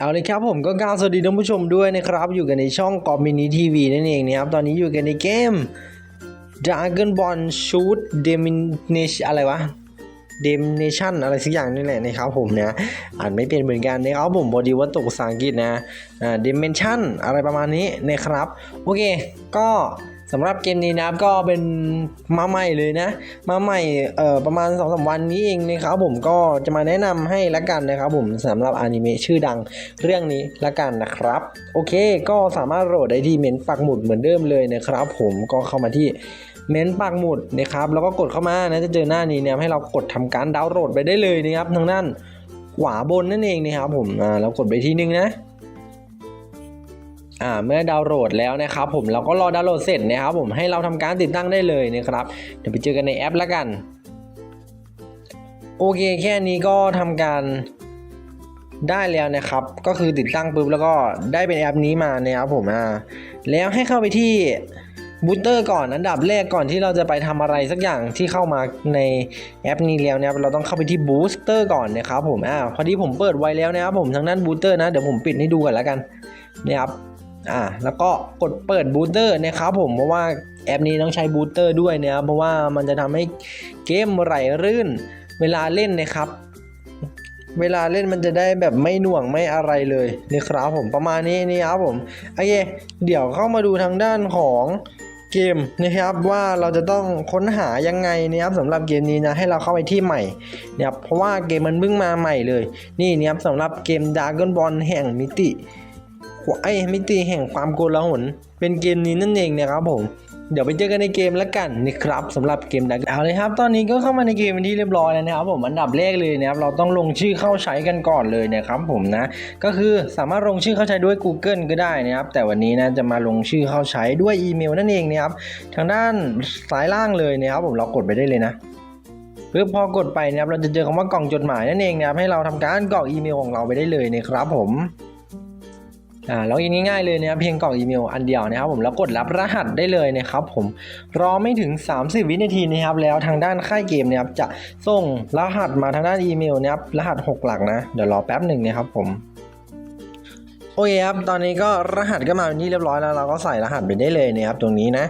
เอาเลยครับผมก็กล่าวสวัสดีท่านผู้ชมด้วยนะครับ อยู่กันในช่องกอมินิทีวีนั่นเองนะครับ ตอนนี้อยู่กันในเกม Dragon Ball Shoot Domination อะไรวะ Domination อะไรสักอย่างนี่แหละนะครับผมนะอ่านไม่เป็นเหมือนกันนะครับผมพอดีว่าตกภาษาอังกฤษนะอ่า Dimension อะไรประมาณนี้นะครับ โอเค ก็ สำหรับเกมนี้นะครับก็เป็นมาใหม่เลยนะ มาใหม่เอ่อประมาณ2อสวันนี้เองนะครับผมก็จะมาแนะนำให้ละกันนะครับผมสำหรับอนิเมะชื่อดังเรื่องนี้ละกันนะครับ โอเคก็สามารถโหลดได้ที่เมนต์ปักหมุดเหมือนเดิมเลยนะครับ ผมก็เข้ามาที่เมนต์ปักหมุดนะครับแล้วก็กดเข้ามานะจะเจอหน้านี้เนี่ยให้เรากดทำการดาวน์โหลดไปได้เลยนะครับทางด้านขวาบนนั่นเองนะครับผมอ่าแล้วกดไปที่นึงนะ อ่าเมื่อดาวน์โหลดแล้วนะครับผมเราก็รอดาวน์โหลดเสร็จนะครับผมให้เราทำการติดตั้งได้เลยนะครับ เดี๋ยวไปเจอกันในแอปแล้วกัน โอเคแค่นี้ก็ทำการได้แล้วนะครับ ก็คือติดตั้งปุ๊บแล้วก็ได้เป็นแอปนี้มานะครับผมอ่าแล้วให้เข้าไปที่บูตเตอร์ก่อนอันดับแรกก่อนที่เราจะไปทำอะไรสักอย่างที่เข้ามาในแอปนี้แล้วนะครับเราต้องเข้าไปที่บูสเตอร์ก่อนนะครับผมอ่าพอดีผมเปิดไว้แล้วนะครับผมทางด้านบูสเตอร์นะเดี๋ยวผมปิดให้ดูกันแล้วกันนะครับ อ่าแล้วก็กดเปิดบูสเตอร์นะครับผมเพราะว่าแอปนี้ต้องใช้บูสเตอร์ด้วยนะครับเพราะว่ามันจะทำให้เกมไหลรื่นเวลาเล่นนะครับ เวลาเล่นมันจะได้แบบไม่หน่วงไม่อะไรเลยนะครับผมประมาณนี้นี่ครับผมโอเคเดี๋ยวเข้ามาดูทางด้านของเกมนะครับว่าเราจะต้องค้นหายังไงนะครับสำหรับเกมนี้นะให้เราเข้าไปที่ใหม่นะครับเพราะว่าเกมมันเพิ่งมาใหม่เลย นี่นะครับสำหรับเกม Dragon Ball แห่งมิติ ไอ้มิติแห่งความโกลาหลเป็นเกมนี้นั่นเองนะครับผม เดี๋ยวไปเจอกันในเกมแล้วกันนะครับสำหรับเกมดักเอาเลยครับ ตอนนี้ก็เข้ามาในเกมเป็นที่เรียบร้อยแล้วนะครับผมอันดับแรกเลยนะครับเราต้องลงชื่อเข้าใช้กันก่อนเลยนะครับผมนะ ก็คือสามารถลงชื่อเข้าใช้ด้วย Google ก็ได้นะครับ แต่วันนี้นะจะมาลงชื่อเข้าใช้ด้วยอีเมลนั่นเองนะครับทางด้านซ้ายล่างเลยนะครับผมเรากดไปได้เลยนะเพื่อพอกดไปนะครับเราจะเจอคำว่ากล่องจดหมายนั่นเองนะครับให้เราทำการกรอกอีเมลของเราไปได้เลยนะครับผม อ่าล็อกอินง่ายๆเลยนะครับเพียงกรอกอีเมลอันเดียวนะครับผมแล้วกดรับรหัสได้เลยนะครับผมรอไม่ถึง 30 วินาทีนะครับแล้วทางด้านค่ายเกมนะครับจะส่งรหัสมาทางด้านอีเมลนะครับรหัส 6 หลักนะเดี๋ยวรอแป๊บหนึ่งนะครับผมโอเคครับตอนนี้ก็รหัสก็มาเป็นที่เรียบร้อยแล้วเราก็ใส่รหัสไปได้เลยนะครับตรงนี้นะ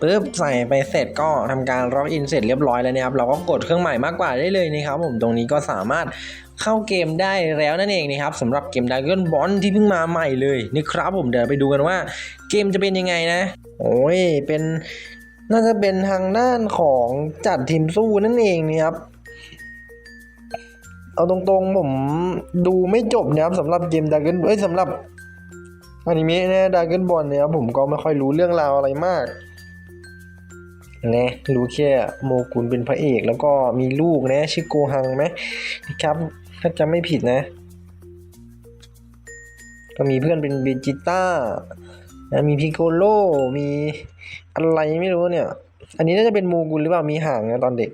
ปุ๊บใส่ไปเสร็จก็ทำการล็อกอินเสร็จเรียบร้อยแล้วนะครับเราก็กดเครื่องหมายมากกว่าได้เลยนะครับผมตรงนี้ก็สามารถ เข้าเกมได้แล้วนั่นเองนะครับสำหรับเกม Dragon Ball ที่เพิ่งมาใหม่เลยนี่ครับผมเดี๋ยวไปดูกันว่าเกมจะเป็นยังไงนะ โอ้ยเป็นน่าจะเป็นทางด้านของจัดทีมสู้นั่นเองนะครับเอาตรงๆผมดูไม่จบนะครับสำหรับเกม Dragon เอ้ยสำหรับอนิเมะนะ Dragon Ball เนี่ยครับผมก็ไม่ค่อยรู้เรื่องราวอะไรมาก นะรู้แค่โมกุลเป็นพระเอก แล้วก็มีลูกนะชื่อโกฮังไหมนะครับ ถ้าจำไม่ผิดนะ ก็มีเพื่อนเป็นเบจิต้านะมีพิโกโลมีอะไรไม่รู้เนี่ย อันนี้น่าจะเป็นโมกุลหรือเปล่ามีหางนะตอนเด็ก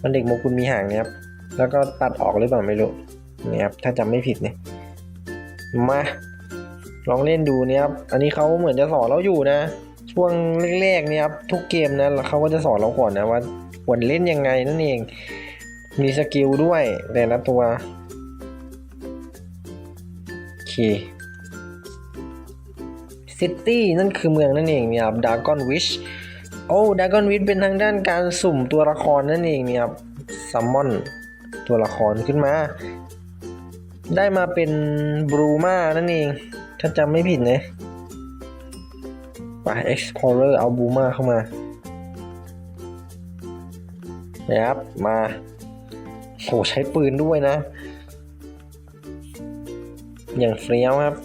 ตอนเด็กโมกุลมีหางนะครับ แล้วก็ตัดออกหรือเปล่าไม่รู้นี่ยครับถ้าจำไม่ผิดเนี่ยมาลองเล่นดูเนี่ยครับ อันนี้เขาเหมือนจะสอนเราอยู่นะ ช่วงแรกๆเนี่ยครับทุกเกมนะเขาก็จะสอนเราก่อนนะว่าควรเล่นยังไงนั่นเอง มีสกิลด้วยแต่ละตัวโอเคซิตี้นั่นคือเมืองนั่นเองเนี่ยครับดากอนวิชโอ้ดากอนวิชเป็นทางด้านการสุ่มตัวละครนั่นเองเนี่ยครับซัมมอนตัวละครขึ้นมา ได้มาเป็นบรูมานั่นเอง ถ้าจำไม่ผิดนะ ไป Explorer เอาบูมาเข้ามานะครับมาโหใช้ปืนด้วยนะ อย่างเฟี้ยวครับ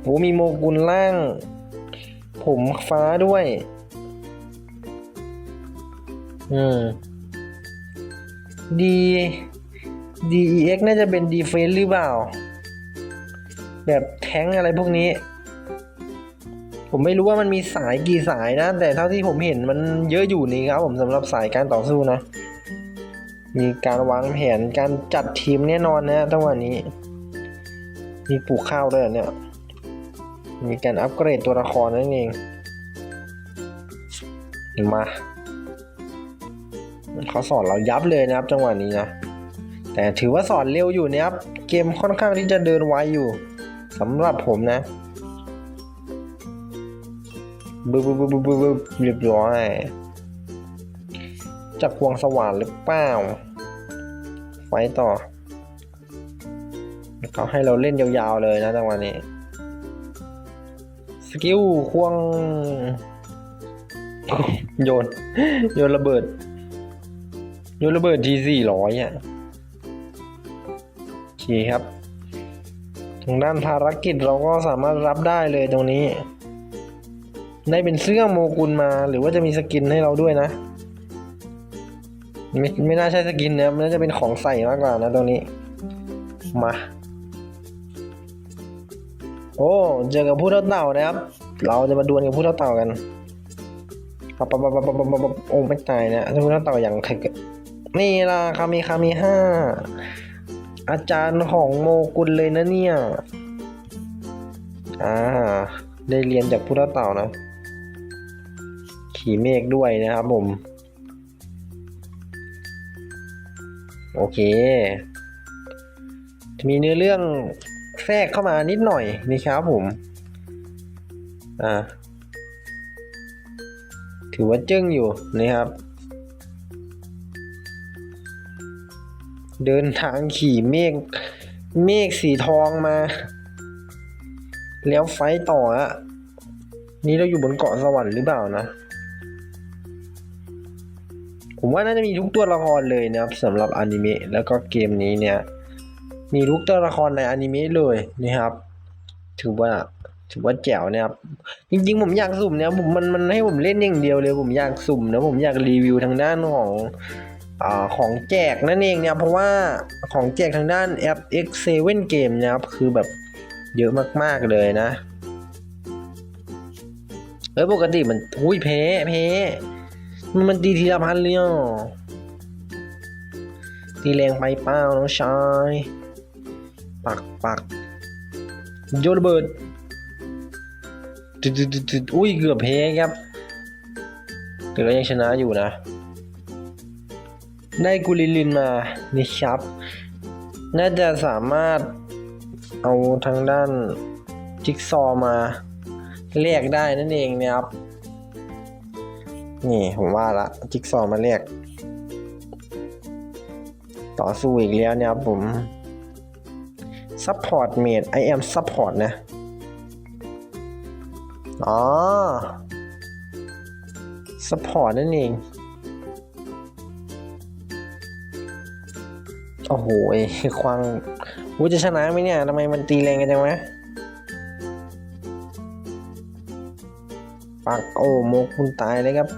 โหมีโมกุลล่าง ผมฟ้าด้วย อืม D DEX น่าจะเป็นดีเฟนหรือเปล่า แบบแท้งอะไรพวกนี้ ผมไม่รู้ว่ามันมีสายกี่สายนะ แต่เท่าที่ผมเห็นมันเยอะอยู่นี่ครับผมสำหรับสายการต่อสู้นะ มีการวางแผนการจัดทีมแน่นอนนะจังหวะนี้ มีปลูกข้าวด้วยเหรอเนี่ย มีการอัปเกรดตัวละครนั่นเองมาเขาสอนเรายับเลยนะครับ จังหวะนี้นะแต่ถือว่าสอนเร็วอยู่นะครับ เกมค่อนข้างที่จะเดินไวอยู่สำหรับผมนะ บึบบึบบึบบึบบึบเรียบร้อยจับพวงสว่านหรือเปล่าไฟต่อเขาให้เราเล่นยาวๆเลยนะจังหวะนี้ สกิลควง โยน โยนระเบิด โยนระเบิดทีสี่ร้อยอะโอเคครับทางด้านภารกิจเราก็สามารถรับได้เลยตรงนี้ ได้เป็นเสื้อโมกุลมา หรือว่าจะมีสกินให้เราด้วยนะ ไม่ไม่น่าใช่สกินนะมันน่าจะเป็นของใส่มากกว่านะตรงนี้ มา โอ้เจอกับผู้เท่าเต่านะครับ เราจะมาดวลกับผู้เท่าเต่ากันปับปับปับปับปับปับโอ้ไม่ตายนะผู้เท่าเต่าอย่างใครเกิดนี่ล่ะคามีคามีห้าอาจารย์ของโมกุลเลยนะเนี่ย อ่า ได้เรียนจากผู้เท่าเต่านะ ขี่เมฆด้วยนะครับผม โอเคมีเนื้อเรื่องแทรกเข้ามานิดหน่อยนี่ครับผม อ่า ถือว่าจึ้งอยู่นะครับ เดินทางขี่เมฆเมฆสีทองมา แล้วไฟต์ต่ออะนี่เราอยู่บนเกาะสวรรค์หรือเปล่านะ ผมว่าน่าจะมีทุกตัวละครเลยนะครับสำหรับอนิเมะแล้วก็เกมนี้เนี่ย มีทุกตัวละครในอนิเมะเลยนะครับ ถือว่าถือว่าแจ๋วนะครับ จริงๆผมอยากสุ่มเนี่ยผมมันมันให้ผมเล่นอย่างเดียวเลย ผมอยากสุ่มนะผมอยากรีวิวทางด้านของอของแจกนั่นเองเนี่ยเพราะว่าของแจกทางด้านแอป X7 Game นะครับคือแบบเยอะมากๆเลยนะเอ้ยปกติมันอุ้ยเพเพ มันมันตีทีละพันเลยอะตีแรงไปเปล่าน้องชาย ปักปักโยนระเบิดจุดจุดจุดจุดอุ้ยเกือบเพครับแต่ก็ยังชนะอยู่นะ ได้กุลิลินมานี่ครับ น่าจะสามารถเอาทางด้านจิ๊กซอมาเรียกได้นั่นเองนะครับ นี่ผมว่าละจิ๊กซอว์มาเรียก ต่อสู้อีกแล้วเนี่ยครับผม support mate I am support นะ อ๋อ support นั่นเอง โอ้โหควางวูจะชนะไหมเนี่ยทำไมมันตีแรงกันจังวะปักโอ้โมกคุณตายเลยครับ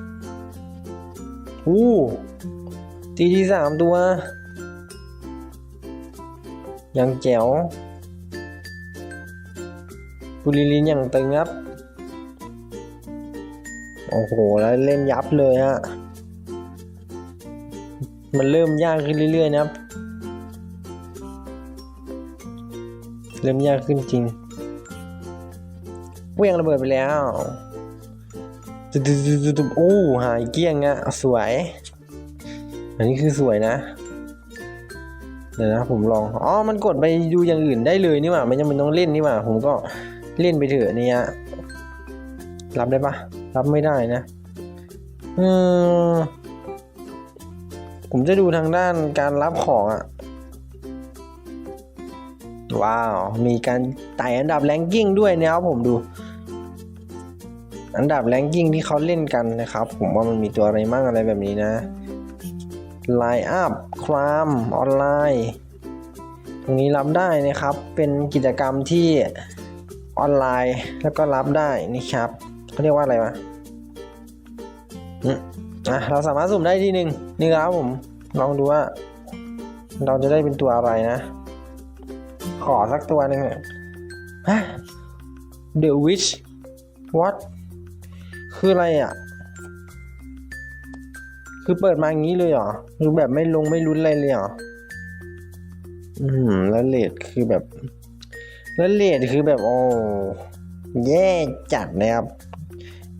อู้ตีที่สามตัวยังแจ๋วกุลิลินอย่างตึงครับ โอ้โห แล้วเล่นยับเลยฮะ มันเริ่มยากขึ้นเรื่อยๆนะครับ เริ่มยากขึ้นจริงเวียงระเบิดไปแล้ว ตุ๊บๆๆๆโอ้หายเกี้ยงอะสวย อันนี้คือสวยนะ เดี๋ยวนะผมลอง อ๋อ มันกดไปดูอย่างอื่นได้เลยนี่หว่าไม่จำเป็นต้องเล่นนี่หว่า ผมก็เล่นไปเถอะเนี่ยรับได้ปะรับไม่ได้นะ เออผมจะดูทางด้านการรับของอะว้าว มีการไต่อันดับแรงกิ้งด้วยนะครับผมดู อันดับแรงกิ้งที่เขาเล่นกันนะครับ ผมว่ามันมีตัวอะไรมั่งอะไรแบบนี้นะไลน์อัพครามออนไลน์ตรงนี้รับได้นะครับ เป็นกิจกรรมที่ออนไลน์แล้วก็รับได้นี่ครับเขาเรียกว่าอะไรวะอะเราสามารถสุ่มได้ที่หนึ่งนี่ครับผมลองดูว่า เราจะได้เป็นตัวอะไรนะ ขอสักตัวหนึ่งฮะ The Witch What คืออะไรอะ คือเปิดมาอย่างนี้เลยเหรอ คือแบบไม่ลงไม่รุนอะไรเลยเหรอ อืม แล้วเลดคือแบบ แล้วเลดคือแบบโอ้แย่จัดนะครับ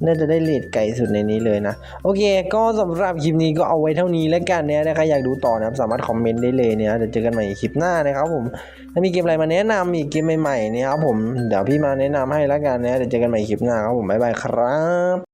น่าจะได้เลดไกลสุดในนี้เลยนะ โอเค ก็สำหรับคลิปนี้ก็เอาไว้เท่านี้แล้วกันนี่นะครับอยากดูต่อนะครับสามารถคอมเมนต์ได้เลยเนี่ยเดี๋ยวเจอกันใหม่คลิปหน้านะครับผมถ้ามีเกมอะไรมาแนะนำอีกเกมใหม่ๆเนี่ยครับผมเดี๋ยวพี่มาแนะนำให้แล้วกันนะเดี๋ยวเจอกันใหม่คลิปหน้าครับผมบ๊ายบายครับ